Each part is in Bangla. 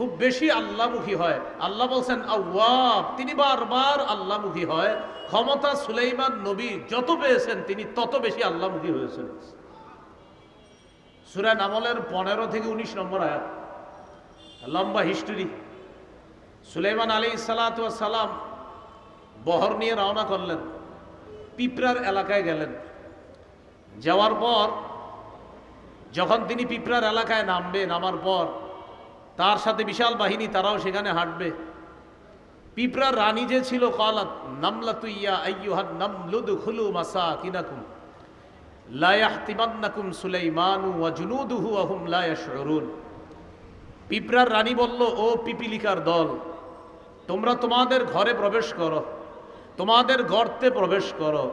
খুব বেশি আল্লাহমুখী হয়। আল্লাহ বলছেন, আওয়াব, তিনি বারবার আল্লাহমুখী হয়। ক্ষমতা সুলাইমান নবী যত পেয়েছেন, তিনি তত বেশি আল্লাহমুখী হয়েছেন। সুরা নামলের পনেরো থেকে উনিশ নম্বর আয়াত। লম্বা হিস্টোরি। সুলাইমান আলী সালাম বহর নিয়ে রওনা করলেন। পিঁপড়ার এলাকায় গেলেন। যাওয়ার পর, যখন তিনি পিঁপড়ার এলাকায় নামবে, নামার পর তার সাথে বিশাল বাহিনী, তারাও সেখানে হাঁটবে। পিঁপড়ার রানী যে ছিল, কলাত নামলা তুইয়া আইয়ুহান নামলুদ খুলু মাসা কিনাকুম লায়াহতিমান্নাকুম সুলাইমানু ওয়া জুনুদুহু আহুম লা ইয়াশউরুন। পিঁপড়ার রানী বলল, ও পিপিলিকার দল, তোমরা তোমাদের ঘরে প্রবেশ করো, তোমাদের গর্তে প্রবেশ করো।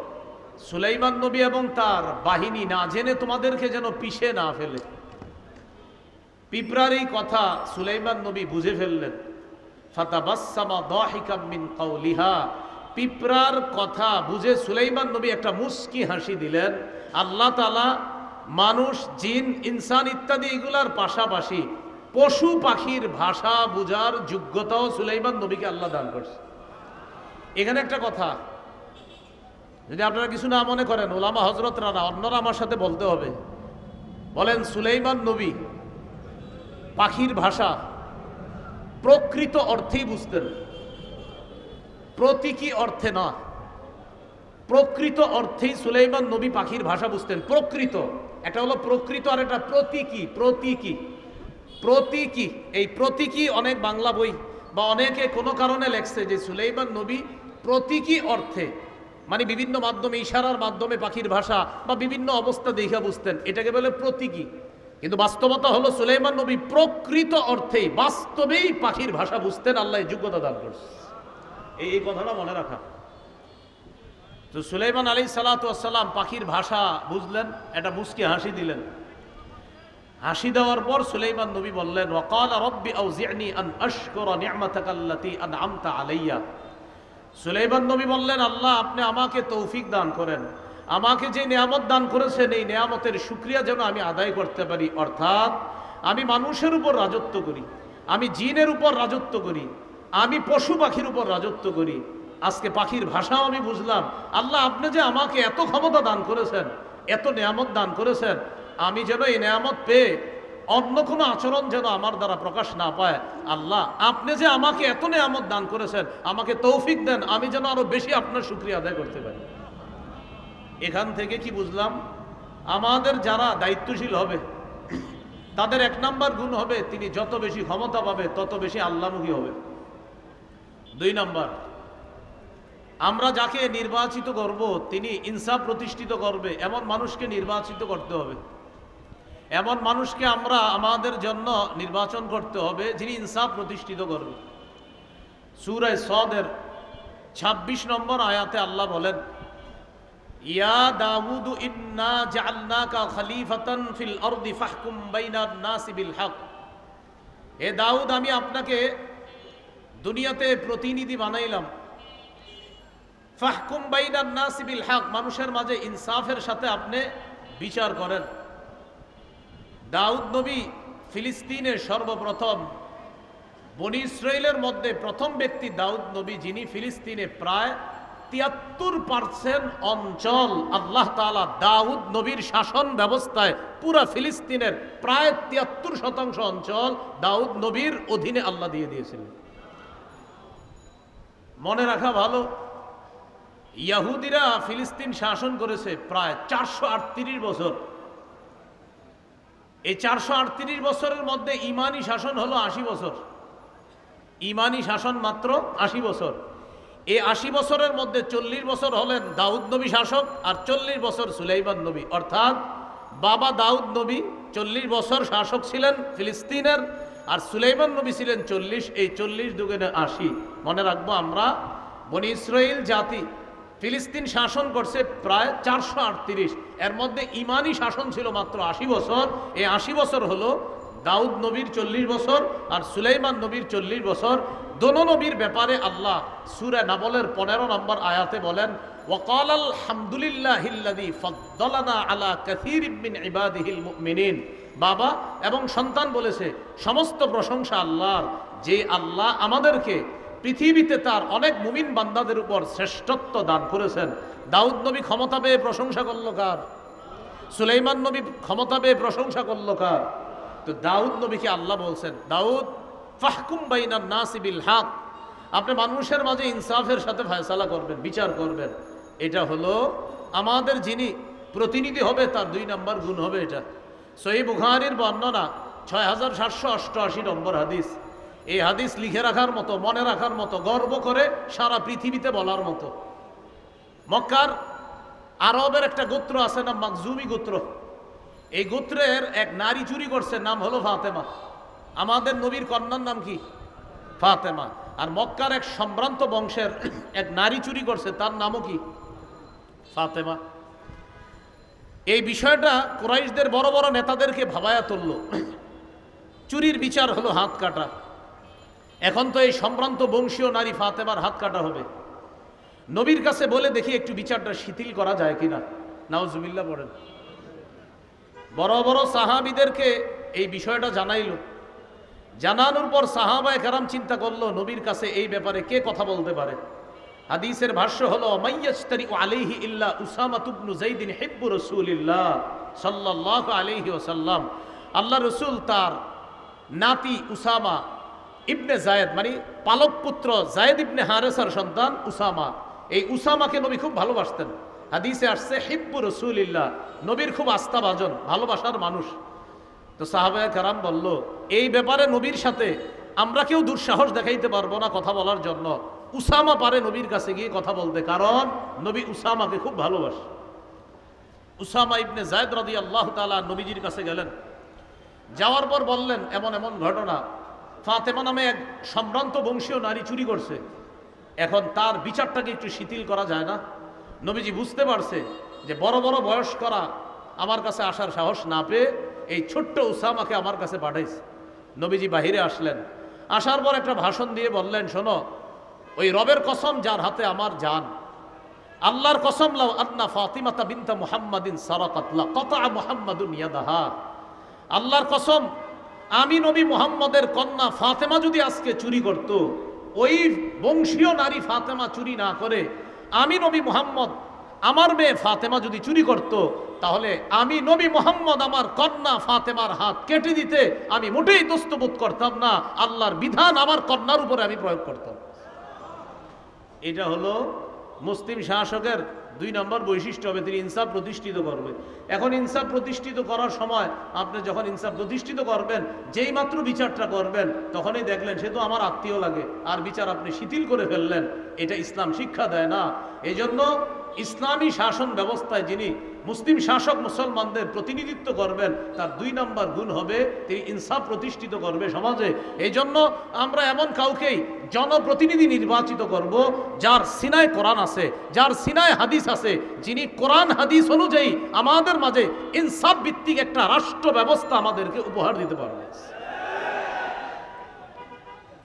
সুলাইমান নবী এবং তার বাহিনী না জেনে তোমাদেরকে যেন পিষে না ফেলে। পিঁপড়ার এই কথা সুলাইমান নবী বুঝে ফেললেন। ফাতাবাসামা দাহিকাম মিন কাউলিহা। পিঁপড়ার কথা বুঝে সুলাইমান নবী একটা মুস্কি হাসি দিলেন। আল্লাহ তালা মানুষ, জিন, ইনসান ইত্যাদি এগুলার পাশাপাশি পশু পাখির ভাষা বোঝার যোগ্যতাও সুলাইমান নবীকে আল্লাহ দান করছে। এখানে একটা কথা, যদি আপনারা কিছু না মনে করেন, ওলামা হজরতরা না অন্যরা আমার সাথে বলতে হবে। বলেন, সুলাইমান নবী পাখির ভাষা। প্রকৃত অর্থেই বুঝতেন। প্রতীকী অর্থে না। প্রকৃত অর্থেই সুলাইমান নবী পাখির ভাষা বুঝতেন। প্রকৃত। এটা হলো প্রকৃত আর এটা প্রতীকী প্রতীকী। প্রতীকী। এই প্রতীকী অনেক বাংলা বই বা অনেকে কোনো কারণে লেখছে যে সুলাইমান নবী প্রতীকী অর্থে মানে বিভিন্ন মাধ্যমে, ইশারার মাধ্যমে পাখির ভাষা বা বিভিন্ন অবস্থা দেখা বুঝতেন। এটাকে বলে প্রতীকী। কিন্তু বাস্তবতা হলো সুলাইমান নবী প্রকৃত অর্থেই বাস্তবেই পাখির ভাষা বুঝতেন, আল্লাহ যোগ্যতা দান করছে। এই এই কথাটা মনে রাখা। তো সুলাইমান আলী সালাতাম পাখির ভাষা বুঝলেন এটা মুসকে হাসি দিলেন। হাসি দেওয়ার পর সুলাইমান নবী বললেন, ওয়াকাল রব্বি আউজিআনি আন আশকুরা নি'মাতাকাল্লাতী আনআমতা আলাইয়া। সুলাইমান নবী বললেন, আল্লাহ, আপনি আমাকে তৌফিক দান করেন। আমাকে যে নিয়ামত দান করেছেন, এই নিয়ামতের সুক্রিয়া যেন আমি আদায় করতে পারি। অর্থাৎ আমি মানুষের উপর রাজত্ব করি, আমি জিনের উপর রাজত্ব করি, আমি পশু পাখির উপর রাজত্ব করি। আজকে পাখির ভাষাও আমি বুঝলাম। আল্লাহ, আপনি যে আমাকে এত ক্ষমতা দান করেছেন, এত নিয়ামত দান করেছেন, আমি যেন এই নিয়ামত পেয়ে অন্য কোনো আচরণ যেন আমার দ্বারা প্রকাশ না পায়। আল্লাহ, আপনি যে আমাকে এত নিয়ামত দান করেছেন, আমাকে তৌফিক দেন, আমি যেন আরও বেশি আপনার শুক্রিয়া আদায় করতে পারি। এখান থেকে কি বুঝলাম? আমাদের যারা দায়িত্বশীল হবে, তাদের এক নাম্বার গুণ হবে তিনি যত বেশি ক্ষমতা পাবে, তত বেশি আল্লামুখী হবে। দুই নাম্বার, আমরা যাকে নির্বাচিত করব, তিনি ইনসাফ প্রতিষ্ঠিত করবে, এমন মানুষকে নির্বাচিত করতে হবে। এমন মানুষকে আমরা আমাদের জন্য নির্বাচন করতে হবে, যিনি ইনসাফ প্রতিষ্ঠিত করবে। সুরায় সদের ২৬ নম্বর আয়াতে আল্লাহ বলেন ইয়া দাউদ ইন্না জাআলনাকা খলিফাতান ফিল আরদি ফাহকুম বাইনান নাসি বিল হক। হে দাউদ, আমি আপনাকে দুনিয়াতে প্রতিনিধি বানাইলাম। ফাহকুম বাইনান নাসি বিল হক, মানুষের মাঝে ইনসাফের সাথে আপনি বিচার করেন। দাউদ নবী ফিলিস্তিনের সর্বপ্রথম, বনি ইসরায়েলের মধ্যে প্রথম ব্যক্তি দাউদ নবী, যিনি ফিলিস্তিনে প্রায় তিয়াত্তর পার্সেন্ট অঞ্চল আল্লাহ তালা দাউদ নবীর শাসন ব্যবস্থায় পুরা ফিলিস্তিনের প্রায় তিয়াত্তর শতাংশ অঞ্চল দাউদ নবীর অধীনে আল্লাহ দিয়ে দিয়েছিলেন। মনে রাখা ভালো, ইয়াহুদিরা ফিলিস্তিন শাসন করেছে প্রায় চারশো আটত্রিশ বছর। এই চারশো আটত্রিশ বছরের মধ্যে ইমানি শাসন হলো আশি বছর। ইমানি শাসন মাত্র আশি বছর। এই আশি বছরের মধ্যে চল্লিশ বছর হলেন দাউদ নবী শাসক আর চল্লিশ বছর সুলাইমান নবী। অর্থাৎ বাবা দাউদ নবী চল্লিশ বছর শাসক ছিলেন ফিলিস্তিনের আর সুলাইমান নবী ছিলেন চল্লিশ, এই চল্লিশ দুগুণে আশি। মনে রাখব আমরা, বনি ইসরায়েল জাতি ফিলিস্তিন শাসন করছে প্রায় চারশো আটত্রিশ। এর মধ্যে ইমানি শাসন ছিল মাত্র আশি বছর। এই আশি বছর হলো দাউদ নবীর চল্লিশ বছর আর সুলাইমান নবীর চল্লিশ বছর। দোনো নবীর ব্যাপারে আল্লাহ সুরে নাবলের পনেরো নম্বর আয়াতে বলেন ওয়াকাল আলহামদুলিল্লাহ হিল্লাদি ফদ্দলানা আলা কাসির ইবিন ইবাদিহিল মুমিনিন। বাবা এবং সন্তান বলেছে, সমস্ত প্রশংসা আল্লাহর, যে আল্লাহ আমাদেরকে পৃথিবীতে তার অনেক মুমিন বান্দাদের উপর শ্রেষ্ঠত্ব দান করেছেন। দাউদ নবী ক্ষমতা পেয়ে প্রশংসা করল কার? সুলাইমান নবী ক্ষমতা পেয়ে প্রশংসা করল কার? তো দাউদ নবীকে আল্লাহ বলছেন? দাউদ ফাহকুম বাইনান নাসিবিল হাক। আপনি মানুষের মাঝে ইনসাফের সাথে ফয়সালা করবেন, বিচার করবেন। এটা হলো আমাদের যিনি প্রতিনিধি হবে, তার দুই নম্বর গুণ হবে এটা। সহি বুখারির বর্ণনা ছয় হাজার সাতশো অষ্টআশি নম্বর হাদিস। এই হাদিস লিখে রাখার মতো, মনে রাখার মতো, গর্ব করে সারা পৃথিবীতে বলার মতো। মক্কার আরবের একটা গোত্র আছে না মাকজুমি গোত্র। এই গোত্রের এক নারী চুরি করছে, নাম হলো ফাতেমা। আমাদের নবীর কন্যার নাম কি? ফাতেমা। আর মক্কার এক সম্ভ্রান্ত বংশের এক নারী চুরি করছে, তার নামও কি? ফাতেমা। এই বিষয়টা কুরাইশদের বড় বড় নেতাদেরকে ভাবায়া তুলল। চুরির বিচার হলো হাত কাটা। এখন তো এই সম্ভ্রান্ত বংশীয় নারী ফাতেমার হাত কাটা হবে। নবীর কাছে বলে দেখি একটু বিচারটা শিথিল করা যায় কিনা। নাওজুবিল্লা পড়েন। বড় বড় সাহাবিদেরকে এই বিষয়টা জানাইল। জানানোর পর সাহাবায় কারাম চিন্তা করল, নবীর কাছে এই ব্যাপারে কে কথা বলতে পারে? হাদিসের ভাষ্য হলো মাইয়াস্তারি আলাইহি ইল্লা উসামা তুবনু জাইদিন হিব্বু রাসূলিল্লাহ সাল্লাল্লাহু আলাইহি ওয়াসাল্লাম। আল্লাহ রসুল তার নাতি উসামা ইবনে জায়েদ মানে পালক পুত্র জায়েদ ইবনে হারেসার সন্তান উসামা। এই উসামাকে নবী খুব ভালোবাসতেন। হাদিসে আসছে, হিব্বু রসুলিল্লাহ। নবীর খুব আস্থাভাজন, ভালোবাসার মানুষ। তো সাহাবায় কারাম বলল, এই ব্যাপারে নবীর সাথে আমরা কেউ দুঃসাহস দেখাইতে পারব না কথা বলার জন্য। উসামা পারে নবীর কাছে গিয়ে কথা বলতে, কারণ নবী উসামাকে খুব ভালোবাসে। উসামা ইবনে জায়দ রাদি আল্লাহ তালা নবীজির কাছে গেলেন। যাওয়ার পর বললেন, এমন এমন ঘটনা। ফাতেমা নামে এক সম্ভ্রান্ত বংশীয় নারী চুরি করছে। এখন তার বিচারটাকে একটু শিথিল করা যায় না? নবীজি বুঝতে পারছে যে বড় বড় বয়স করা আমার কাছে আসার সাহস না পেয়ে এই ছোট্ট উসামাকে আমার কাছে পাঠাইছে। নবীজি বাহিরে আসলেন। আসার পর একটা ভাষণ দিয়ে বললেন, শোনো, ওই রবের কসম যার হাতে আমার জান। আল্লাহর কসম লাও আন্না ফাতিমাতা বিনতা মুহাম্মাদিন সারাকাতলা কতা মুহাম্মাদুন ইয়াদাহা। আল্লাহর কসম, আমি নবী মুহাম্মদের কন্যা ফাতেমা যদি আজকে চুরি করত, ওই বংশীয় নারী ফাতেমা চুরি না করে, আমি নবী মুহাম্মদ আমার মেয়ে ফাতেমা যদি চুরি করত, তাহলে আমি নবী মোহাম্মদ আমার কন্যা ফাতেমার হাত কেটে দিতে আমি মোটেই দোস্তবোধ করতাম না। আল্লাহর বিধান আমার কন্যার উপরে আমি প্রয়োগ করতাম। এটা হলো মুসলিম শাসকের দুই নম্বর বৈশিষ্ট্য হবে, তিনি ইনসাফ প্রতিষ্ঠিত করবে। এখন ইনসাফ প্রতিষ্ঠিত করার সময় আপনি যখন ইনসাফ প্রতিষ্ঠিত করবেন, যেই মাত্র বিচারটা করবেন, তখনই দেখলেন সে তো আমার আত্মীয় লাগে, আর বিচার আপনি শিথিল করে ফেললেন। এটা ইসলাম শিক্ষা দেয় না। এই জন্য ইসলামী শাসন ব্যবস্থায় যিনি মুসলিম শাসক মুসলমানদের প্রতিনিধিত্ব করবেন, তার দুই নম্বর গুণ হবে তিনি ইনসাফ প্রতিষ্ঠিত করবে সমাজে। এই জন্য আমরা এমন কাউকেই জনপ্রতিনিধি নির্বাচিত করব যার সিনায় কোরআন আছে, যার সিনায় হাদিস আছে, যিনি কোরআন হাদিস অনুযায়ী আমাদের মাঝে ইনসাফ ভিত্তিক একটা রাষ্ট্র ব্যবস্থা আমাদেরকে উপহার দিতে পারবে।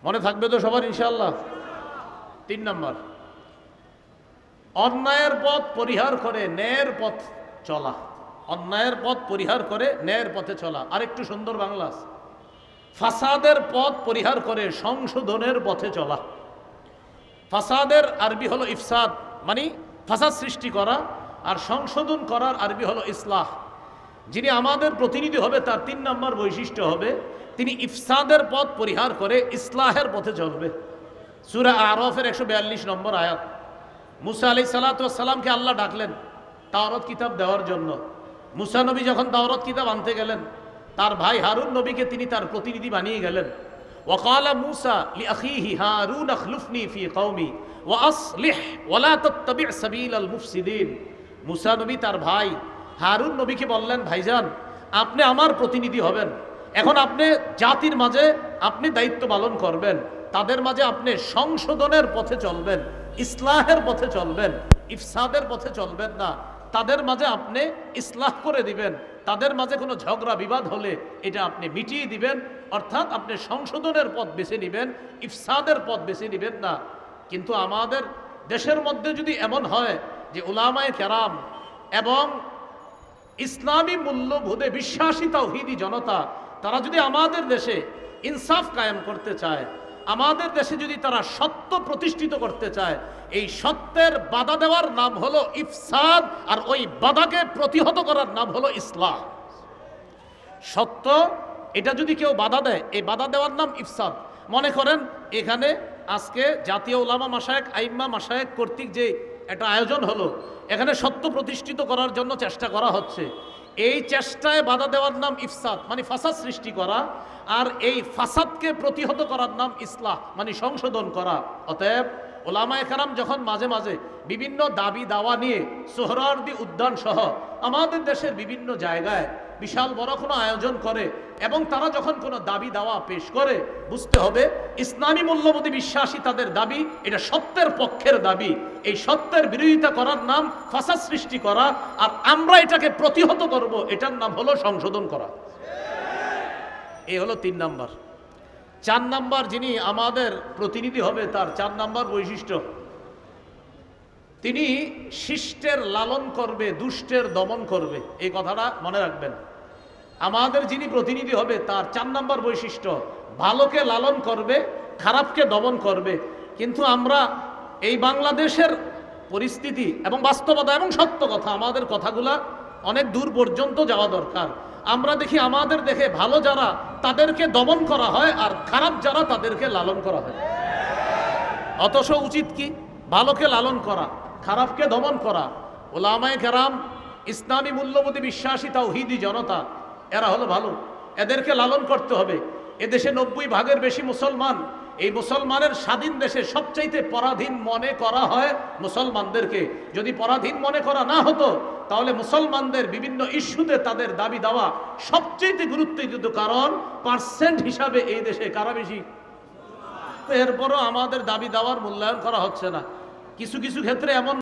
মনে থাকবে তো সবার ইনশাল্লাহ তিন নম্বর। অন্যায়ের পথ পরিহার করে ন্যায়ের পথ চলা। অন্যায়ের পথ পরিহার করে ন্যায়ের পথে চলা। আরেকটু সুন্দর বাংলা ফাসাদের পথ পরিহার করে সংশোধনের পথে চলা। ফাসাদের আরবি হলো ইফসাদ মানে ফাসাদ সৃষ্টি করা আর সংশোধন করার আরবি হলো ইসলাহ। যিনি আমাদের প্রতিনিধি হবে, তার তিন নম্বর বৈশিষ্ট্য হবে, তিনি ইফসাদের পথ পরিহার করে ইসলাহের পথে চলবে। সুরা আরফের একশো বিয়াল্লিশ নম্বর আয়াত। মুসা আলি সালাতামকে আল্লাহ ডাকলেন তাওরত কিতাব দেওয়ার জন্য। মুসা নবী যখন তাওরত কিতাব আনতে গেলেন, তার ভাই হারুন নবীকে তিনি তার প্রতিনিধি বানিয়ে গেলেন। ওকালা মুসা লি আখিহি হারুন আখলুফনি ফি কৌমি ও আসলিহ ওলা তত্তবি সাবিল আল মুফসিদিন। মুসা নবী তার ভাই হারুন নবীকে বললেন, ভাইজান, আপনি আমার প্রতিনিধি হবেন। এখন আপনি জাতির মাঝে আপনি দায়িত্ব পালন করবেন। তাদের মাঝে আপনি সংশোধনের পথে চলবেন। ইসলাহের পথে চলবেন, ইফসাদের পথে চলবেন না। তাদের মাঝে আপনি ইসলাহ করে দিবেন, তাদের মাঝে কোনো ঝগড়া বিবাদ হলে এটা আপনি মিটিয়ে দিবেন, অর্থাৎ আপনি সংশোধনের পথ বেছে নেবেন, ইফসাদের পথ বেছে নেবেন না। কিন্তু আমাদের দেশের মধ্যে যদি এমন হয় যে উলামায়ে কেরাম এবং ইসলামী মূল্যবোধে বিশ্বাসী তাওহিদি জনতা, তারা যদি আমাদের দেশে ইনসাফ কায়েম করতে চায় আমাদের দেশে যদি তারা সত্য প্রতিষ্ঠিত করতে চায়, এই সত্যের বাধা দেওয়ার নাম হলো ইফসাদ, আর ওই বাধাকে প্রতিহত করার নাম হলো ইসলাম। সত্য, এটা যদি কেউ বাধা দেয়, এই বাধা দেওয়ার নাম ইফসাদ। মনে করেন, এখানে আজকে জাতীয় ওলামা মাসায়েক আইম্মা মাসায়েক কর্তৃক যে একটা আয়োজন হলো, এখানে সত্য প্রতিষ্ঠিত করার জন্য চেষ্টা করা হচ্ছে। এই চেষ্টায় বাধা দেওয়ার নাম ইফসাদ মানে ফাসাদ সৃষ্টি করা, আর এই ফাসাদকে প্রতিহত করার নাম ইসলাহ মানে সংশোধন করা। অতএব ওলামায় কারাম যখন মাঝে মাঝে বিভিন্ন দাবি দাওয়া নিয়ে সোহরার্দি উদ্যান সহ আমাদের দেশের বিভিন্ন জায়গায় বিশাল বড় কোনো আয়োজন করে এবং তারা যখন কোনো দাবি দাওয়া পেশ করে, বুঝতে হবে ইসলামী মূল্যবোধী বিশ্বাসী তাদের দাবি, এটা সত্যের পক্ষের দাবি। এই সত্যের বিরোধিতা করার নাম ফাসাদ সৃষ্টি করা, আর আমরা এটাকে প্রতিহত করব, এটার নাম হলো সংশোধন করা। এই হলো তিন নাম্বার। চার নাম্বার যিনি আমাদের প্রতিনিধি হবে, তার চার নাম্বার বৈশিষ্ট্য। তিনি শিষ্টের লালন করবে, দুষ্টের দমন করবে। এই কথাটা মনে রাখবেন। আমাদের যিনি প্রতিনিধি হবে, তার চার নাম্বার বৈশিষ্ট্য, ভালোকে লালন করবে, খারাপকে দমন করবে। কিন্তু আমরা এই বাংলাদেশের পরিস্থিতি এবং বাস্তবতা এবং সত্য কথা, আমাদের কথাগুলা অনেক দূর পর্যন্ত যাওয়া দরকার। আমরা দেখি আমাদের দেখে ভালো যারা, তাদেরকে দমন করা হয় আর খারাপ যারা, তাদেরকে লালন করা হয়। অথচ উচিত কি? ভালোকে লালন করা, খারাপকে দমন করা। ওলামায় কেরাম, ইসলামী মূল্যবোধী বিশ্বাসী তাওহিদি জনতা এরা হলো ভালো। এদেরকে লালন করতে হবে। এদেশে নব্বই ভাগের বেশি মুসলমান। এই মুসলমানের স্বাধীন দেশে সবচাইতে পরাধীন মনে করা হয় মুসলমানদেরকে। যদি পরাধীন মনে করা না হতো, তাহলে মুসলমানদের বিভিন্ন ইস্যুতে তাদের দাবি দেওয়া সবচেয়ে গুরুত্ব দিত কারণ পার্সেন্ট হিসাবে এই দেশে কারা বেশি? এরপরও আমাদের দাবি দাওয়ার মূল্যায়ন করা হচ্ছে না। কিছু কিছু ক্ষেত্রে এমন